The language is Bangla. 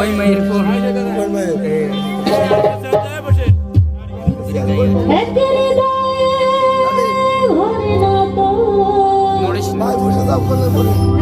ওই মায়ের ফোন ওই মায়ের মরে যাও বলে বলে